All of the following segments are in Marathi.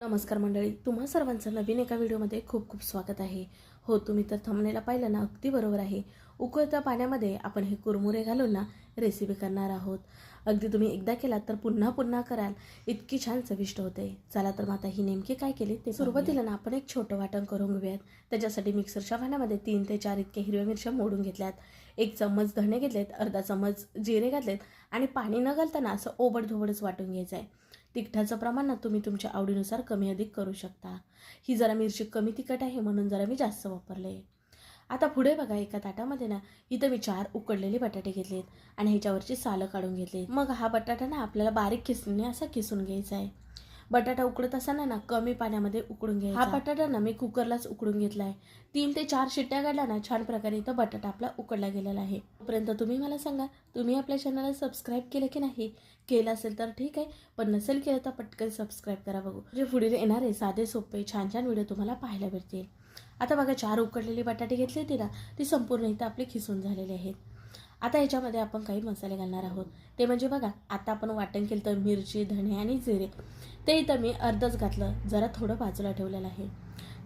नमस्कार मंडळी तुम्हा सर्वांचं नवीन एका व्हिडिओमध्ये खूप खूप स्वागत आहे. हो तुम्ही तर थंबनेला पाहिलं ना अगदी बरोबर आहे. उकळत्या पाण्यामध्ये आपण हे कुरमुरे घालून ना रेसिपी करणार आहोत. अगदी तुम्ही एकदा केलात तर पुन्हा पुन्हा कराल. इतकी छान चविष्ट होते. चला तर मग आता ही नेमकी काय केली? ते सुरुवातीला ना आपण एक छोटं वाटण करून घेऊयात. त्याच्यासाठी मिक्सरच्या भांड्यामध्ये तीन ते चार इतके हिरव्या मिरच्या मोडून घेतल्यात. एक चम्मच धणे घेतलेत अर्धा चम्मच जिरे घातलेत आणि पाणी न घालताना असं ओबडधोबडच वाटून घ्यायचं आहे तिखटाचं प्रमाण ना तुम्ही तुमच्या आवडीनुसार कमी अधिक करू शकता. ही जरा मिरची कमी तिखट आहे म्हणून जरा मी जास्त वापरले. आता पुढे बघा एका ताटामध्ये ना इथं मी चार उकडलेले बटाटे घेतलेत आणि ह्याच्यावरची सालं काढून घेतली मग हा बटाटा ना आपल्याला बारीक किसणीने असा किसून घ्यायचा आहे. बटाटा उकडत असताना ना कमी पाण्यामध्ये उकडून घ्यायचा. हा बटाटा ना मी कुकरलाच उकडून घेतला आहे तीन ते चार शिट्ट्या काढल्या ना छान प्रकारे इथं बटाटा आपला उकडला गेलेला आहे. तोपर्यंत तुम्ही मला सांगा तुम्ही आपल्या चॅनलला सबस्क्राईब केलं की नाही? केलं असेल तर ठीक आहे पण नसेल केलं तर पटकन सबस्क्राईब करा बघू. म्हणजे पुढे येणारे साधे सोपे छान छान व्हिडिओ तुम्हाला पाहायला भेटतील. आता बघा चार उकडलेली बटाटे घेतली होती ना ती संपूर्ण इथं आपली खिसून झालेली आहेत. आता याच्यामध्ये आपण काही मसाले घालणार आहोत. ते म्हणजे बघा आता आपण वाटण केलं तर मिरची धणे आणि जिरे. ते इथं मी अर्धच घातलं. जरा थोडं बाजूला ठेवलेलं आहे.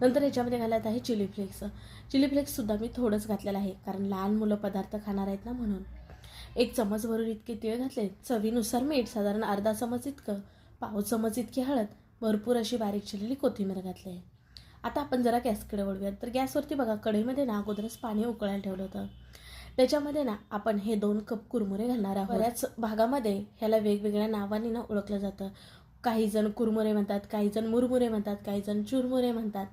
नंतर याच्यामध्ये घालत आहे चिली फ्लेक्स. चिली फ्लेक्ससुद्धा मी थोडंच घातलेलं आहे कारण लहान मुलं पदार्थ खाणार आहेत ना म्हणून. एक चमच भरून इतके तीळ घातले. चवीनुसार मीठ साधारण अर्धा चमच इतकं पाव चमच इतकी हळद भरपूर अशी बारीक चिरलेली कोथिंबीर घातली आहे. आता आपण जरा गॅसकडे वळूयात. तर गॅसवरती बघा कढईमध्ये ना अगोदरच पाणी उकळायला ठेवलं होतं. त्याच्यामध्ये ना आपण हे दोन कप कुरमुरे घालणार आहोत. बऱ्याच भागामध्ये ह्याला वेगवेगळ्या नावाने ना ओळखलं जातं. काही जण कुरमुरे म्हणतात काही जण मुरमुरे म्हणतात काही जण चुरमुरे म्हणतात.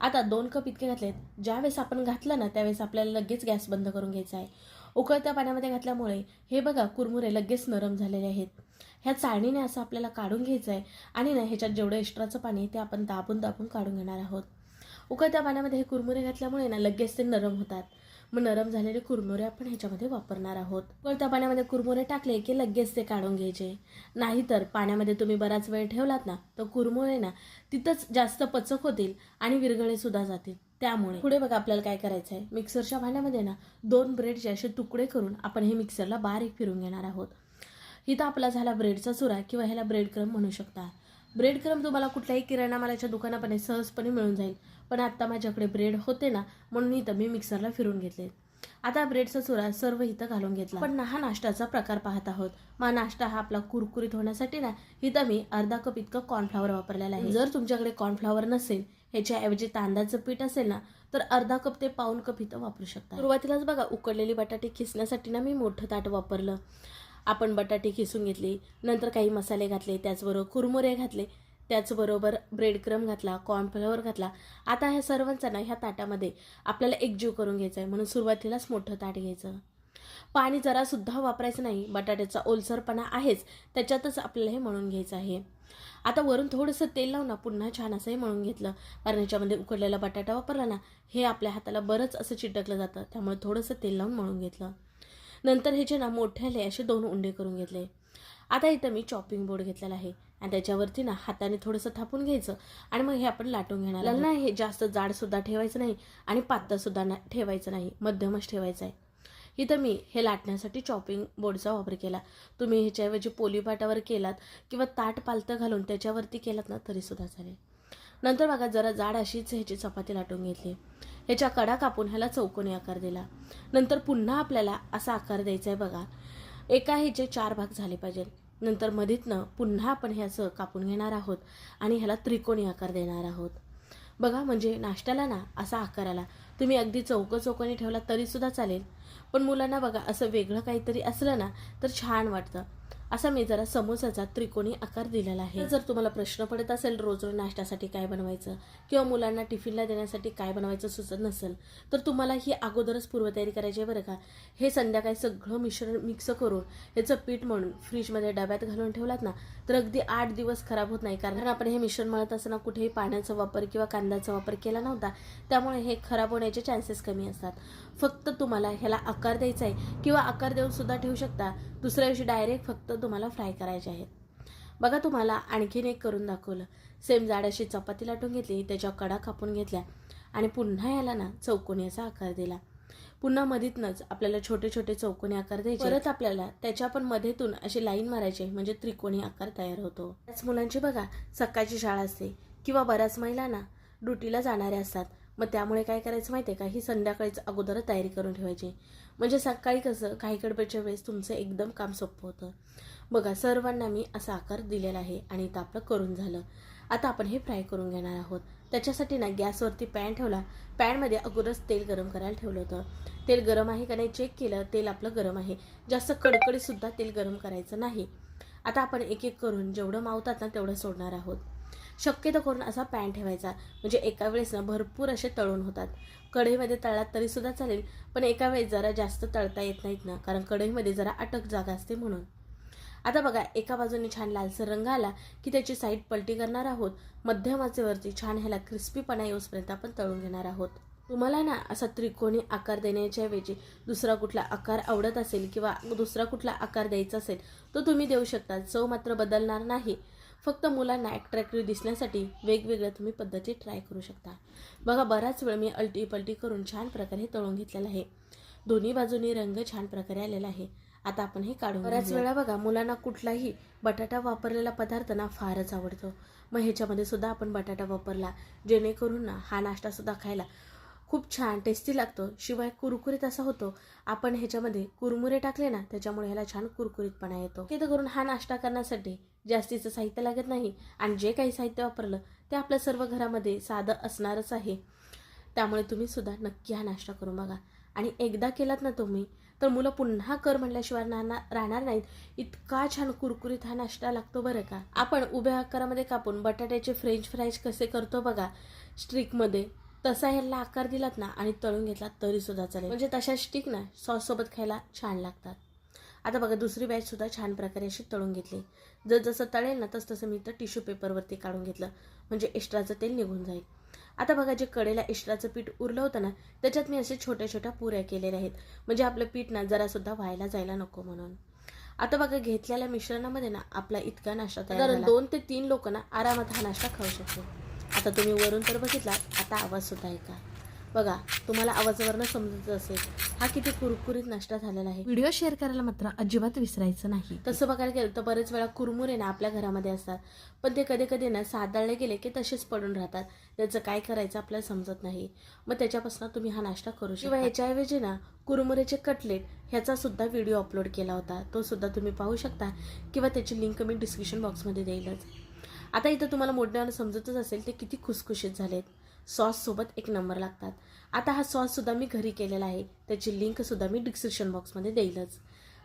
आता दोन कप इतके घातलेत. ज्यावेळेस आपण घातलं ना त्यावेळेस आपल्याला लगेच गॅस बंद करून घ्यायचा आहे. उकळत्या पाण्यामध्ये घातल्यामुळे हे बघा कुरमुरे लगेच नरम झालेले आहेत. ह्या चाळणीने असं आपल्याला काढून घ्यायचं आहे आणि ना ह्याच्यात जेवढं एक्स्ट्राचं पाणी आहे ते आपण दाबून दाबून काढून घेणार आहोत. उकळत्या पाण्यामध्ये हे कुरमुरे घातल्यामुळे ना लगेच ते नरम होतात. मग नरम झालेले कुरमुरे आपण ह्याच्यामध्ये वापरणार आहोत. उकळत्या पाण्यामध्ये कुरमुरे टाकले की लगेच ते काढून घ्यायचे. नाहीतर पाण्यामध्ये तुम्ही बराच वेळ ठेवलात ना तर कुरमुरे ना तिथंच जास्त पचक होतील आणि विरघळे सुद्धा जातील. त्यामुळे पुढे बघा आपल्याला काय करायचं आहे मिक्सरच्या भांड्यामध्ये ना दोन ब्रेडचे असे तुकडे करून आपण हे मिक्सरला बारीक फिरून घेणार आहोत. इथं आपला झाला ब्रेडचा चुरा किंवा ह्याला ब्रेड क्रम म्हणू शकता. ब्रेड क्रम तुम्हाला कुठल्याही किराणा मालाच्या दुकानापणे सहजपणे मिळून जाईल. पण आत्ता माझ्याकडे ब्रेड होते ना म्हणून इथं मी मिक्सरला फिरून घेतले. आता ब्रेडचा चुरा सर्व इथं घालून घेतला. पण ना हा नाश्त्याचा प्रकार पाहत आहोत. मग नाश्ता हा आपला कुरकुरीत होण्यासाठी ना इथं मी अर्धा कप इतकं कॉर्नफ्लॉवर वापरलेला आहे. जर तुमच्याकडे कॉर्नफ्लॉवर नसेल ह्याच्याऐवजी तांदळाचं पीठ असेल ना तर अर्धा कप ते पाऊन कप इथं वापरू शकता. सुरुवातीलाच बघा उकडलेली बटाटे खिसण्यासाठी ना मी मोठं ताट वापरलं. आपण बटाटे खिसून घेतली नंतर काही मसाले घातले त्याचबरोबर कुरमुरे घातले त्याचबरोबर ब्रेडक्रम घातला कॉर्नफ्लॉवर घातला. आता ह्या सर्वांचा ना ह्या ताटामध्ये आपल्याला एकजीव करून घ्यायचा आहे म्हणून सुरुवातीलाच मोठं ताट घ्यायचं. पाणी जरासुद्धा वापरायचं नाही. बटाट्याचा ओलसरपणा आहेच. त्याच्यातच आपल्याला हे मळून घ्यायचं आहे. आता वरून थोडंसं तेल लावून पुन्हा छान असं हे मळून घेतलं. कारण याच्यामध्ये उकडलेला बटाटा वापरला ना हे आपल्या हाताला बरंच असं चिटकलं जातं. त्यामुळे थोडंसं तेल लावून मळून घेतलं. नंतर ह्याचे ना मोठ्याले असे दोन उंडे करून घेतले. आता इथं मी चॉपिंग बोर्ड घेतलेला आहे. आणि त्याच्यावरती ना हाताने थोडंसं थापून घ्यायचं. आणि मग हे आपण लाटून घेणार. ना हे जास्त जाडसुद्धा ठेवायचं नाही आणि पातळसुद्धा ना ठेवायचं नाही. मध्यमच ठेवायचं आहे. इथं मी हे लाटण्यासाठी चॉपिंग बोर्डचा वापर केला. तुम्ही ह्याच्याऐवजी पोलीपाटावर केलात किंवा ताट पालतं घालून त्याच्यावरती केलात ना तरीसुद्धा चालेल. नंतर बघा जरा जाड अशीच ह्याची चपाती लाटून घेतली. ह्याच्या कडा कापून ह्याला चौकोनी आकार दिला. नंतर पुन्हा आपल्याला असा आकार द्यायचा आहे बघा. एका ह्याचे चार भाग झाले पाहिजे नंतर मधीतनं पुन्हा आपण ह्याचं कापून घेणार आहोत आणि ह्याला त्रिकोणी आकार देणार आहोत. बघा म्हणजे नाश्त्याला ना असा आकार आला. तुम्ही अगदी चौक चौकोनी ठेवला तरीसुद्धा चालेल. पण मुलांना बघा असं वेगळं काहीतरी असलं ना तर छान वाटतं. असा मी जरा समोसाचा त्रिकोणी आकार दिलेला आहे. जर तुम्हाला प्रश्न पडत असेल रोज रोज नाश्त्यासाठी काय बनवायचं किंवा मुलांना टिफिनला देण्यासाठी काय बनवायचं सुचत नसेल तर तुम्हाला ही अगोदरच पूर्वतयारी करायची आहे बरं का. हे संध्याकाळी सगळं मिश्रण मिक्स करून याचं पीठ म्हणून फ्रीजमध्ये डब्यात घालून ठेवलात ना तर अगदी आठ दिवस खराब होत नाही. कारण आपण हे मिश्रण मळत असताना कुठेही पाण्याचा वापर किंवा कांद्याचा वापर केला नव्हता त्यामुळे हे खराब होण्याचे चान्सेस कमी असतात. फक्त तुम्हाला ह्याला आकार द्यायचा आहे किंवा आकार देऊन सुद्धा ठेवू शकता. दुसऱ्या दिवशी डायरेक्ट फक्त तुम्हाला फ्राय करायचे आहेत. बघा तुम्हाला आणखीन एक करून दाखवलं. सेम जाड अशी चपाती लाटून घेतली त्याच्या कडा कापून घेतल्या आणि पुन्हा याला ना चौकोनी असा आकार दिला. पुन्हा मधीतनच आपल्याला छोटे छोटे चौकोनी आकार द्यायचे. परत आपल्याला त्याच्या पण मध्येतून अशी लाईन मारायचे म्हणजे त्रिकोणी आकार तयार होतो. त्याच मुलांची बघा सकाळची शाळा असते किंवा बऱ्याच महिलांना ड्युटीला जाणाऱ्या असतात. मग त्यामुळे काय करायचं माहिती आहे का? ही संध्याकाळीच अगोदरच तयारी करून ठेवायची. म्हणजे सकाळी कसं काही गडबडच्या वेळेस तुमचं एकदम काम सोपं होतं. बघा सर्वांना मी असा आकार दिलेला आहे आणि इथं आपलं करून झालं. आता आपण हे फ्राय करून घेणार आहोत. त्याच्यासाठी ना गॅसवरती पॅन ठेवला. पॅनमध्ये अगोदरच तेल गरम करायला ठेवलं होतं. तेल गरम आहे का नाही चेक केलं तेल आपलं गरम आहे. जास्त कडकडीसुद्धा तेल गरम करायचं नाही. आता आपण एक एक करून जेवढं मावतात ना तेवढं सोडणार आहोत. शक्यतो करून असा पॅन ठेवायचा. म्हणजे एका वेळेस ना भरपूर असे तळून होतात. कढईमध्ये तळलात तरीसुद्धा चालेल पण एका वेळेस जरा जास्त तळता येत नाहीत ना कारण कढईमध्ये जरा अटक जागा असते म्हणून. आता बघा एका बाजूने छान लालसर रंग आला की त्याची साईड पलटी करणार आहोत. मध्यमाचेवरती छान ह्याला क्रिस्पीपणा येऊसपर्यंत आपण तळून घेणार आहोत. तुम्हाला ना असा त्रिकोणी आकार देण्याच्या ऐवजी दुसरा कुठला आकार आवडत असेल किंवा दुसरा कुठला आकार द्यायचा असेल तो तुम्ही देऊ शकता. चव मात्र बदलणार नाही. फक्त मुलांना अट्रॅक्टिव्ह दिसण्यासाठी वेगवेगळ्या तुम्ही पद्धती ट्राय करू शकता. बघा बराच वेळ मी अल्टी पलटी करून छान प्रकारे तळून घेतलेला आहे. दोन्ही बाजूनी रंग छान प्रकारे आलेला आहे. आता आपण हे काढून बऱ्याच वेळा बघा मुलांना कुठलाही बटाटा वापरलेला पदार्थ ना फारच आवडतो. मग ह्याच्यामध्ये सुद्धा आपण बटाटा वापरला जेणेकरून ना हा नाश्ता सुद्धा खायला खूप छान टेस्टी लागतो. शिवाय कुरकुरीत असा होतो आपण ह्याच्यामध्ये कुरमुरे टाकले ना त्याच्यामुळे ह्याला छान कुरकुरीतपणा येतो. तिथं करून हा नाश्ता करण्यासाठी जास्तीचं साहित्य लागत नाही आणि जे काही साहित्य वापरलं ते आपल्या सर्व घरामध्ये साधं असणारच आहे. त्यामुळे तुम्ही सुद्धा नक्की हा नाश्ता करून बघा. आणि एकदा केलात ना तुम्ही तर मुलं पुन्हा कर म्हणल्याशिवाय राहणार राहणार नाहीत. इतका छान कुरकुरीत हा नाश्ता लागतो बरं का? आपण उभ्या आकारामध्ये कापून बटाट्याचे फ्रेंच फ्राईज कसे करतो बघा. स्ट्रिकमध्ये तसा ह्याला आकार दिलात ना आणि तळून घेतला तरी सुद्धा चालेल. म्हणजे तशा स्टिक ना सॉससोबत खायला छान लागतात. आता बघा दुसरी बॅच सुद्धा छान प्रकारे अशी तळून घेतली. जर जसं तळेल ना तस तसं मी तर टिश्यू पेपरवरती काढून घेतलं. म्हणजे एक्स्ट्राचं तेल निघून जाईल. आता बघा जे कडेला एक्स्ट्राचं पीठ उरलं होतं ना त्याच्यात मी असे छोट्या छोट्या पुऱ्या केलेल्या आहेत. म्हणजे आपलं पीठ ना जरासुद्धा व्हायला जायला नको म्हणून. आता बघा घेतलेल्या मिश्रणामध्ये ना आपला इतका नाश्ता तयार. दोन ते तीन लोक ना आरामात हा नाश्ता खाऊ शकतो आता तुम्ही वरून तर बघितला आता आवाज सुद्धा ऐका. बघा तुम्हाला आवाजावरनं समजत असेल हा किती कुरकुरीत नाश्ता झालेला आहे. व्हिडिओ शेअर करायला मात्र अजिबात विसरायचं नाही. तसं बघायला गेलं तर बरेच वेळा कुरमुरे ना आपल्या घरामध्ये असतात. पण ते कधी कधी ना सादळले गेले की तसेच पडून राहतात. त्याचं काय करायचं आपल्याला समजत नाही. मग त्याच्यापासून तुम्ही हा नाश्ता करू शकता. ह्याच्याऐवजी ना कुरमुरेचे कटलेट ह्याचा सुद्धा व्हिडिओ अपलोड केला होता. तो सुद्धा तुम्ही पाहू शकता. किंवा त्याची लिंक मी डिस्क्रिप्शन बॉक्समध्ये देईलच. आता इथं तुम्हाला मोठ्यानं समजतच असेल ते किती खुसखुशीत झालेत. सॉससोबत एक नंबर लागतात. आता हा सॉससुद्धा मी घरी केलेला आहे. त्याची लिंकसुद्धा मी डिस्क्रिप्शन बॉक्समध्ये देईलच.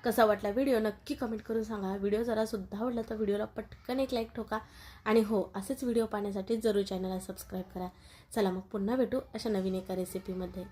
कसा वाटला व्हिडिओ नक्की कमेंट करून सांगा. व्हिडिओ जरा सुद्धा आवडला तर व्हिडिओला पटकन एक लाईक ठोका. आणि हो असेच व्हिडिओ पाहण्यासाठी जरूर चॅनलला सबस्क्राईब करा. चला मग पुन्हा भेटू अशा नवीन एका रेसिपीमध्ये